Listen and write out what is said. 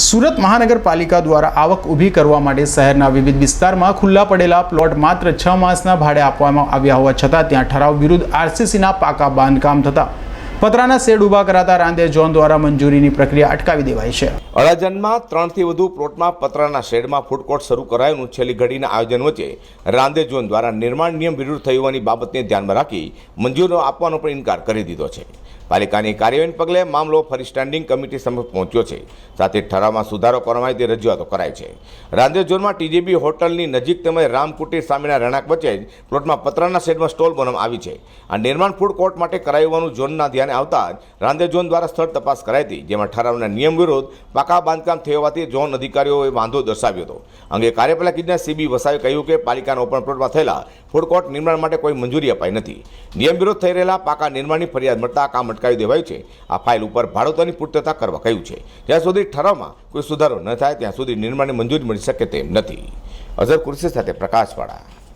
સુરત મહાનગરપાલિકા દ્વારા આવક ઊભી કરવા માટે શહેરના વિવિધ વિસ્તારમાં ખુલ્લા પડેલા પ્લોટ માત્ર છ માસના ભાડે આપવામાં આવ્યા હોવા છતાં ત્યાં ઠરાવ વિરુદ્ધ આરસીસીના પાકા બાંધકામ થતા પતરાના શેડ ઊભા કરાતા રાંદે ઝોન દ્વારા મંજૂરીની પ્રક્રિયા અટકાવી દેવાઈ છે. અડાજણમાં ત્રણથી વધુ પ્લોટમાં પતરાના શેડમાં ફૂડ કોર્ટ શરૂ કરાયું છેલ્લી ઘડીના આયોજન વચ્ચે રાંદે ઝોન દ્વારા નિર્માણ નિયમ વિરુદ્ધ થઈ હોવાની બાબતને ધ્યાનમાં રાખી મંજૂરી આપવાનો પણ ઇનકાર કરી દીધો છે. પાલિકાની કાર્યવાહીને પગલે મામલો ફરી સ્ટેન્ડિંગ કમિટી સમક્ષ પહોંચ્યો છે. સાથે ઠરાવમાં સુધારો કરવામાં તે રજૂઆતો કરાઈ છે. રાંદેર ઝોનમાં ટીજીબી હોટલની નજીક તેમજ રામકુટીર સામેના રહેણાંક વચ્ચે જ પ્લોટમાં પતરાના શેડમાં સ્ટોલ બનાવવામાં આવી છે. આ નિર્માણ ફૂડ કોર્ટ માટે કરાયું ઝોનના ધ્યાને આવતા જ રાંદેર ઝોન દ્વારા સ્થળ તપાસ કરાઈ હતી, જેમાં ઠરાવના નિયમ વિરોધ પાકા બાંધકામ થયો હોવાથી ઝોન અધિકારીઓએ વાંધો દર્શાવ્યો હતો. અંગે કાર્યપાલક ઇજનેર સીબી વસાવે કહ્યું કે પાલિકાના ઓપન પ્લોટમાં થયેલા ફૂડ નિર્માણ માટે કોઈ મંજૂરી અપાઈ નથી. નિયમ વિરોધ થઈ રહેલા પાકા નિર્માણની ફરિયાદ મળતા કામ અટકાવી દેવાયું છે. આ ફાઇલ ઉપર ભાડોતરની પૂર્તતા કરવા કહ્યું છે. જ્યાં સુધી ઠરાવમાં કોઈ સુધારો ન થાય, ત્યાં સુધી નિર્માણની મંજૂરી મળી શકે તેમ નથી. અઝર કુર્સી સાથે પ્રકાશવાળા